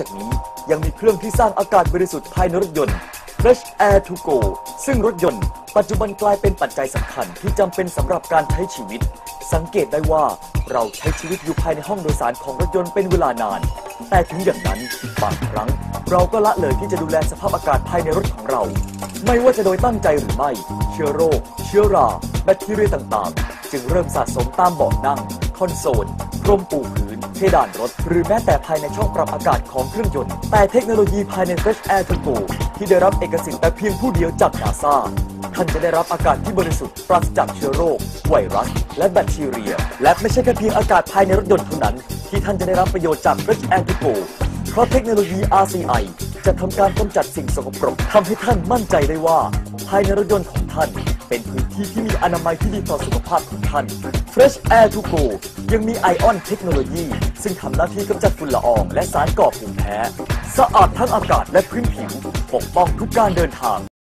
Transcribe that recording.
จากนี้ยังมีเครื่องที่สร้างอากาศบริสุทธิ์ภายในรถยนต์ Fresh Air to Go ซึ่งรถยนต์ ปัจจุบันกลายเป็นปัจจัยสำคัญที่จำเป็นสำหรับการใช้ชีวิต สังเกตได้ว่าเราใช้ชีวิตอยู่ภายในห้องโดยสารของรถยนต์เป็นเวลานาน แต่ถึงอย่างนั้นบางครั้ง เราก็ละเลยที่จะดูแลสภาพอากาศภายในรถของเรา ไม่ว่าจะโดยตั้งใจหรือไม่ เชื้อโรค เชื้อรา แบคทีเรียต่างๆ จึงเริ่มสะสมตามเบาะนั่ง คอนโซลพรมปูพื้นเพดานรถ หรือแม้แต่ภายในช่องปรับอากาศของเครื่องยนต์ แต่เทคโนโลยีภายใน Fresh Air to Go ที่ได้รับเอกสิทธิ์แต่เพียงผู้เดียวจากนาซาท่านจะได้รับอากาศที่บริสุทธิ์ปราศจากเชื้อโรค ไวรัส และแบคทีเรีย และไม่ใช่แค่เพียงอากาศภายในรถยนต์เท่านั้น ที่ท่านจะได้รับประโยชน์จาก Fresh Air to Go เพราะเทคโนโลยี RCI จะทำการกำจัดสิ่งสกปรกทำให้ท่านมั่นใจได้ว่า ภายในรถยนต์ของท่าน เป็นพื้นที่ที่มีอนามัยที่ดีต่อสุขภาพของท่าน Fresh Air to Go ยังมีไอออนเทคโนโลยี ซึ่งทำหน้าที่กำจัดฝุ่นละอองและสารก่อภูมิแพ้ สะอาดทั้งอากาศและพื้นผิว ปกป้องทุกการเดินทาง